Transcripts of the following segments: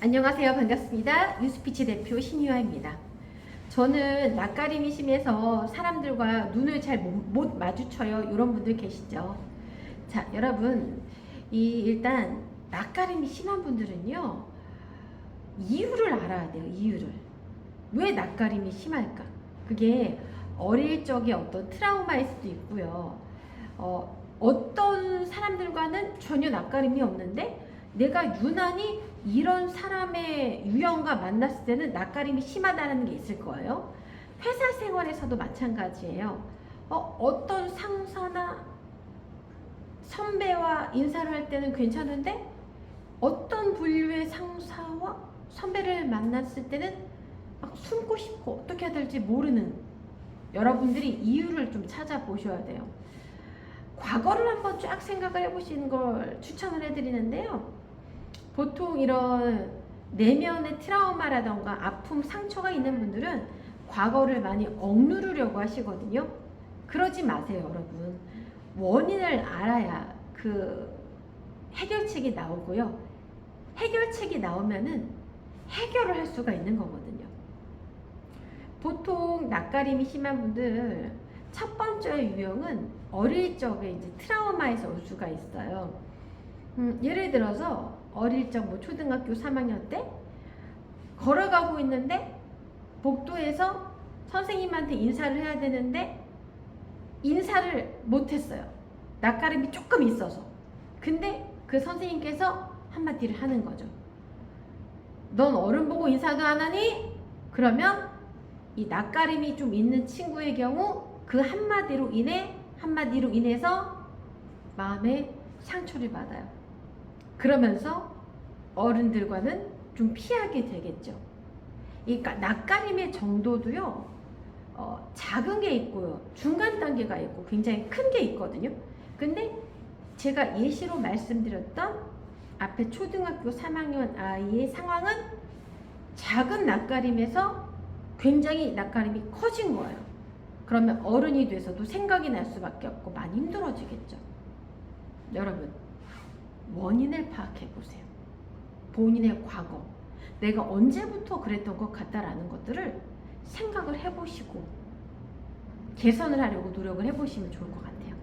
안녕하세요. 반갑습니다. 뉴스피치 대표 신유아입니다. 저는 낯가림이 심해서 사람들과 눈을 잘 못 마주쳐요. 이런 분들 계시죠? 자, 여러분, 이 일단 낯가림이 심한 분들은요. 이유를 알아야 돼요. 이유를. 왜 낯가림이 심할까? 그게 어릴 적에 어떤 트라우마일 수도 있고요. 어, 어떤 사람들과는 전혀 낯가림이 없는데 내가 유난히 이런 사람의 유형과 만났을 때는 낯가림이 심하다는 게 있을 거예요. 회사 생활에서도 마찬가지예요. 어, 어떤 상사나 선배와 인사를 할 때는 괜찮은데 어떤 분류의 상사와 선배를 만났을 때는 막 숨고 싶고 어떻게 해야 될지 모르는 여러분들이 이유를 좀 찾아보셔야 돼요. 과거를 한번 쫙 생각을 해보시는 걸 추천을 해드리는데요. 보통 이런 내면의 트라우마라던가 아픔, 상처가 있는 분들은 과거를 많이 억누르려고 하시거든요. 그러지 마세요, 여러분. 원인을 알아야 그 해결책이 나오고요. 해결책이 나오면은 해결을 할 수가 있는 거거든요. 보통 낯가림이 심한 분들 첫 번째 유형은 어릴 적에 이제 트라우마에서 올 수가 있어요. 음, 예를 들어서 어릴 적 뭐 초등학교 3학년 때 걸어가고 있는데 복도에서 선생님한테 인사를 해야 되는데 인사를 못했어요. 낯가림이 조금 있어서. 근데 그 선생님께서 한마디를 하는 거죠. 넌 어른 보고 인사도 안 하니? 그러면 이 낯가림이 좀 있는 친구의 경우 그 한마디로 인해 한마디로 인해서 마음에 상처를 받아요. 그러면서 어른들과는 좀 피하게 되겠죠. 이 까- 낯가림의 정도도요, 어, 작은 게 있고요, 중간 단계가 있고 굉장히 큰 게 있거든요. 근데 제가 예시로 말씀드렸던 앞에 초등학교 3학년 아이의 상황은 작은 낯가림에서 굉장히 낯가림이 커진 거예요. 그러면 어른이 돼서도 생각이 날 수밖에 없고 많이 힘들어지겠죠. 여러분, 원인을 파악해 보세요. 본인의 과거, 내가 언제부터 그랬던 것 같다라는 것들을 생각을 해보시고 개선을 하려고 노력을 해보시면 좋을 것 같아요.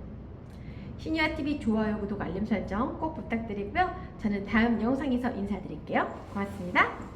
시니아TV 좋아요, 구독, 알림 설정 꼭 부탁드리고요. 저는 다음 영상에서 인사드릴게요. 고맙습니다.